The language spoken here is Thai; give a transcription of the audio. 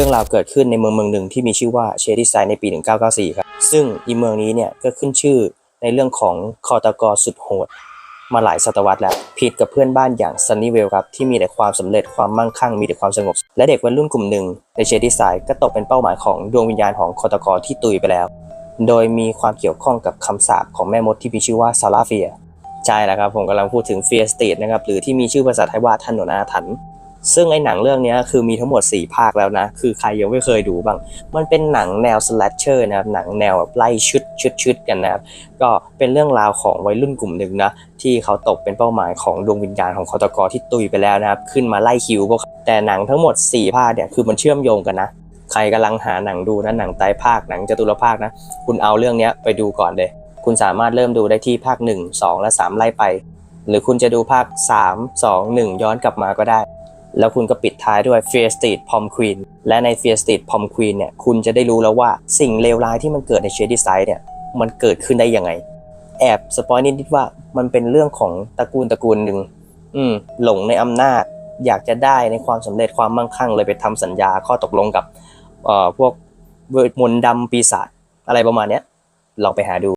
รื่องราวเกิดขึ้นในเมืองเมืองหนึ่งที่มีชื่อว่าเชดิไซในปี 1994 ครับ ซึ่งอีเมืองนี้เนี่ยก็ขึ้นชื่อในเรื่องของคอตกอสุดโหด มาหลายศตวรรษแล้ว ผิดกับเพื่อนบ้านอย่างซันนี่เวลครับ ที่มีแต่ความสำเร็จความมั่งคั่งมีแต่ความสงบ และเด็กวัยรุ่นกลุ่มหนึ่งในเชดิไซก็ตกเป็นเป้าหมายของดวงวิญญาณของคอตกอที่ตุยไปแล้ว โดยมีความเกี่ยวข้องกับคำสาปของแม่มดที่มีชื่อว่าซาลาเฟียใช่แล้วครับผมกำลังพูดถึงเฟียสตีดนะครับหรือที่มีชื่อภาษาไทยว่าถนนอาถรรพ์ ซึ่งไอ้หนังเรื่องนี้คือมีทั้งหมด 4 ภาคแล้วนะ คือใครยังไม่เคยดูบ้าง มันเป็นหนังแนวสแลชเชอร์นะครับหนังแนวแบบไล่ชุดชุดชุดกันนะครับ ก็เป็นเรื่องราวของวัยรุ่นกลุ่มหนึ่งนะ ที่เขาตกเป็นเป้าหมายของดวงวิญญาณของคอตกอที่ตุยไปแล้วนะครับ ขึ้นมาไล่คิวพวกเขาแต่หนังทั้งหมด 4 ภาคเนี่ยคือมันเชื่อมโยงกันนะ ใครกำลังหาหนังดูนะหนังไตภาคหนังจตุรภาคนะ คุณเอาเรื่องนี้ไปดูก่อนเลย คุณสามารถเริ่มดูได้ที่ภาค 1 2 และ 3 ไล่ไป หรือคุณจะดูภาค 3 2 1 ย้อนกลับมาก็ได้ แล้วคุณก็ปิดท้ายด้วย Fear Street Pom Queen และใน Fear Street Pom Queen เนี่ยคุณจะได้รู้แล้วว่าสิ่งเลวร้ายที่มันเกิดใน Shady Side เนี่ยมันเกิดขึ้นได้ยังไง แอบสปอยนิดๆว่ามันเป็นเรื่องของตระกูลตระกูลหนึ่งอืมหลงในอำนาจ อยากจะได้ในความสำเร็จความมั่งคั่งเลยไปทำสัญญาข้อตกลงกับเอ่อพวกเวทมนต์ดำปีศาจอะไรประมาณเนี้ยลองไปหาดู